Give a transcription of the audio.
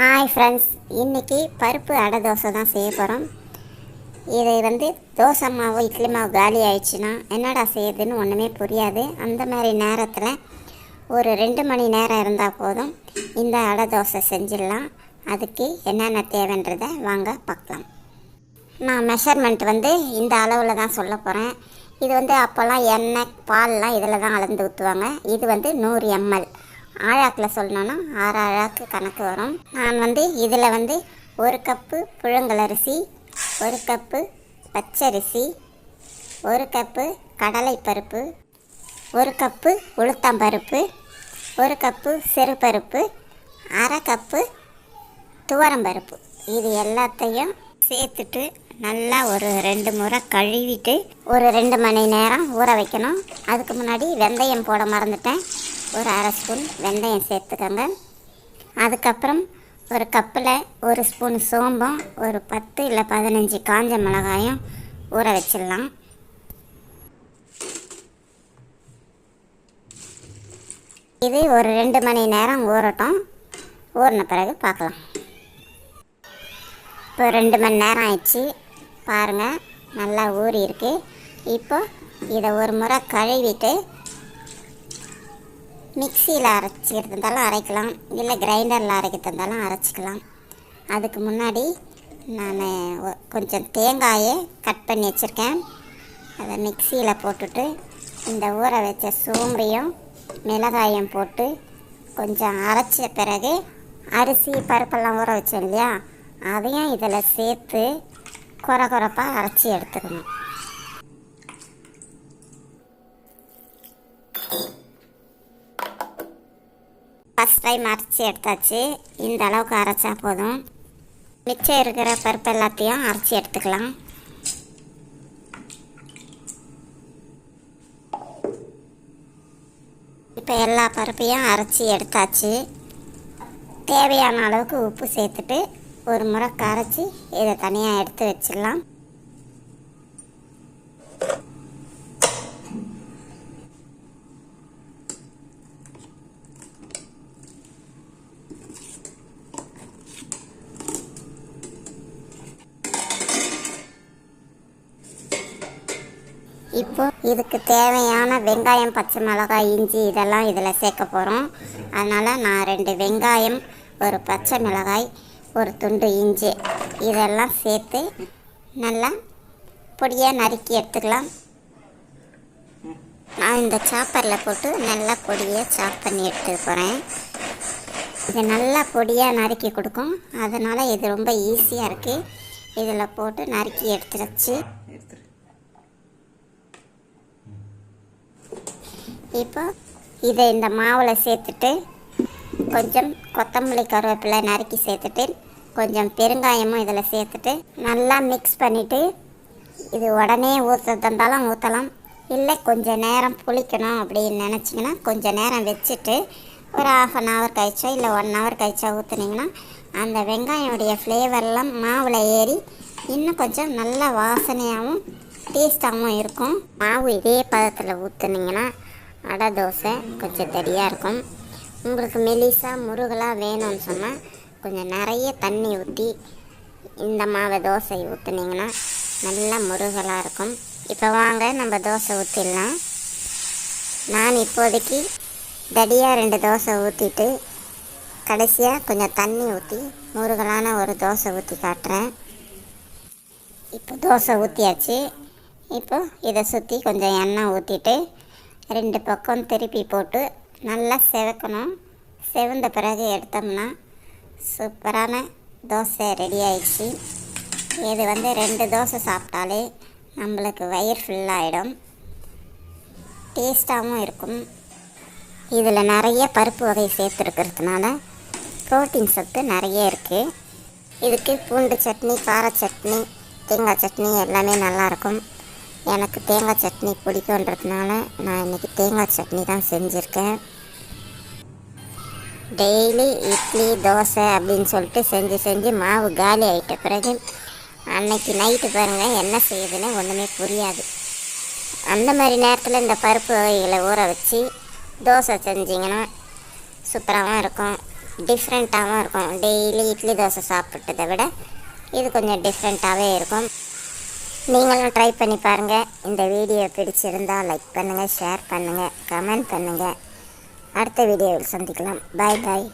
Hi friends இன்றைக்கி பருப்பு அடை தோசை தான் செய்ய போகிறோம் இது வந்து தோசை மாவு இட்லி மாவு காலி ஆயிடுச்சுன்னா என்னடா செய்யுதுன்னு ஒன்றுமே புரியாது. அந்த மாதிரி நேரத்தில் ஒரு ரெண்டு மணி நேரம் இருந்தால் போதும். இந்த அடை தோசை செஞ்சிடலாம். அதுக்கு என்னென்ன தேவைன்றதை வாங்க பார்க்கலாம். நான் மெஷர்மெண்ட் வந்து இந்த அளவில் தான் சொல்ல போகிறேன் இது வந்து அப்போல்லாம் எண்ணெய் பால்லாம் இதில் தான் அளந்து ஊற்றுவாங்க இது வந்து நூறு எம்எல் ஆழாக்கில் சொல்லணுன்னா ஆறு ஆழாக்கு கணக்கு வரும். நான் வந்து இதில் வந்து ஒரு கப்பு புழுங்கலரிசி ஒரு கப்பு பச்சரிசி ஒரு கப்பு கடலைப்பருப்பு ஒரு கப்பு உளுத்தம்பருப்பு ஒரு கப்பு சிறுபருப்பு அரை கப்பு துவரம்பருப்பு. இது எல்லாத்தையும் சேர்த்துட்டு நல்லா ஒரு ரெண்டு முறை கழுவிட்டு ஒரு ரெண்டு மணி நேரம் ஊற வைக்கணும். அதுக்கு முன்னாடி வெந்தயம் போட மறந்துட்டேன். ஒரு அரை ஸ்பூன் வெந்தயம் சேர்த்துக்கோங்க. அதுக்கப்புறம் ஒரு கப்பில் ஒரு ஸ்பூன் சோம்பும் ஒரு பத்து இல்லை பதினஞ்சு காஞ்ச மிளகாயும் ஊற வச்சிடலாம். இது ஒரு ரெண்டு மணி நேரம் ஊறட்டும். ஊறின பிறகு பார்க்கலாம். இப்போ ரெண்டு மணி நேரம் ஆயிடுச்சு. பாருங்கள் நல்லா ஊறி இருக்கு இப்போ இதை ஒரு முறை கழுவிட்டு மிக்சியில் அரைச்சிக்கிறது இருந்தாலும் அரைக்கலாம். இல்லை கிரைண்டரில் அரைக்கிறது இருந்தாலும் அரைச்சிக்கலாம். அதுக்கு முன்னாடி நான் கொஞ்சம் தேங்காயை கட் பண்ணி வச்சுருக்கேன். அதை மிக்சியில் போட்டுட்டு இந்த ஊற வச்ச சோம்பையும் மிளகாயும் போட்டு கொஞ்சம் அரைச்ச பிறகு அரிசி பருப்பெல்லாம் ஊற வச்சோம் இல்லையா? அதையும் இதில் சேர்த்து குறை குறைப்பாக அரைச்சி எடுத்துக்கணும். ஃபஸ்ட் டைம் அரைச்சி எடுத்தாச்சு. இந்த அளவுக்கு அரைச்சா போதும். மிச்சம் இருக்கிற பருப்பு எல்லாத்தையும் அரைச்சி எடுத்துக்கலாம். இப்போ எல்லா பருப்பையும் அரைச்சி எடுத்தாச்சு. தேவையான அளவுக்கு உப்பு சேர்த்துட்டு ஒரு முறை கரைச்சி இதை தனியாக எடுத்து வச்சிடலாம். இப்போ இதுக்கு தேவையான வெங்காயம் பச்சை மிளகாய் இஞ்சி இதெல்லாம் இதில் சேர்க்க போகிறோம். அதனால் நான் ரெண்டு வெங்காயம் ஒரு பச்சை மிளகாய் ஒரு துண்டு இஞ்சி இதெல்லாம் சேர்த்து நல்லா பொடியாக நறுக்கி எடுத்துக்கலாம். நான் இந்த சாப்பரில் போட்டு நல்லா பொடியாக சாப் பண்ணி எடுத்துக்க போகிறேன். இது நல்லா பொடியாக நறுக்கி கொடுக்கும். அதனால் இது ரொம்ப ஈஸியாக இருக்குது இதில் போட்டு நறுக்கி எடுத்துருச்சு. இப்போ இதை இந்த மாவில் சேர்த்துட்டு கொஞ்சம் கொத்தமல்லி கருவேப்பிலை நறுக்கி சேர்த்துட்டு கொஞ்சம் பெருங்காயமும் இதில் சேர்த்துட்டு நல்லா மிக்ஸ் பண்ணிவிட்டு இது உடனே ஊற்றுறது இருந்தாலும் ஊற்றலாம் இல்லை கொஞ்சம் நேரம் புளிக்கணும் அப்படின்னு நினச்சிங்கன்னா கொஞ்சம் நேரம் வச்சுட்டு ஒரு ஆஃப் அன் ஹவர் கழிச்சோ இல்லை ஒன் ஹவர் கழிச்சோ ஊற்றுனீங்கன்னா அந்த வெங்காயோடைய ஃப்ளேவர்லாம் மாவில் ஏறி இன்னும் கொஞ்சம் நல்ல வாசனையாகவும் டேஸ்ட்டாகவும் இருக்கும். மாவு இதே பதத்தில் ஊற்றுனீங்கன்னா அடை தோசை கொஞ்சம் தடியாக இருக்கும். உங்களுக்கு மெலிசாக முருகலாக வேணும்னு சொன்னால் கொஞ்சம் நிறைய தண்ணி ஊற்றி இந்த மாவை தோசை ஊற்றுனீங்கன்னா நல்லா முருகலாக இருக்கும். இப்போ வாங்க நம்ம தோசை ஊற்றிடலாம் நான் இப்போதைக்கு தடியாக ரெண்டு தோசை ஊற்றிட்டு கடைசியாக கொஞ்சம் தண்ணி ஊற்றி முருகலான ஒரு தோசை ஊற்றி காட்டுறேன். இப்போ தோசை ஊற்றியாச்சு இப்போ இதை சுற்றி கொஞ்சம் எண்ணெய் ஊற்றிட்டு ரெண்டு பக்கம் திருப்பி போட்டு நல்லா செவக்கணும். செவந்த பிறகு எடுத்தோம்னா சூப்பரான தோசை ரெடி ஆயிடுச்சு. இது வந்து ரெண்டு தோசை சாப்பிட்டாலே நம்மளுக்கு வயிறு ஃபுல்லாகிடும் டேஸ்ட்டாகவும் இருக்கும். இதில் நிறைய பருப்பு வகை சேர்த்துருக்கிறதுனால ப்ரோட்டீன் சத்து நிறைய இருக்குது இதுக்கு பூண்டு சட்னி கார சட்னி தேங்காய் சட்னி எல்லாமே நல்லாயிருக்கும் எனக்கு தேங்காய் சட்னி பிடிக்குன்றதுனால நான் இன்றைக்கி தேங்காய் சட்னி தான் செஞ்சுருக்கேன். டெய்லி இட்லி தோசை அப்படின்னு சொல்லிட்டு செஞ்சு செஞ்சு மாவு காலி ஆகிட்ட பிறகு அன்னைக்கு நைட்டு பாருங்கள் என்ன செய்யுதுன்னு ஒன்றுமே புரியாது. அந்த மாதிரி நேரத்தில் இந்த பருப்பு வகைகளை ஊற வச்சு தோசை செஞ்சிங்கன்னா சூப்பராகவும் இருக்கும். டிஃப்ரெண்ட்டாகவும் இருக்கும். டெய்லி இட்லி தோசை சாப்பிட்டதை விட இது கொஞ்சம் டிஃப்ரெண்ட்டாகவே இருக்கும். நீங்களும் ட்ரை பண்ணி பாருங்கள் இந்த வீடியோ பிடிச்சிருந்தால் லைக் பண்ணுங்கள் ஷேர் பண்ணுங்கள் கமெண்ட் பண்ணுங்கள் அடுத்த வீடியோவில் சந்திக்கலாம். பாய் பாய்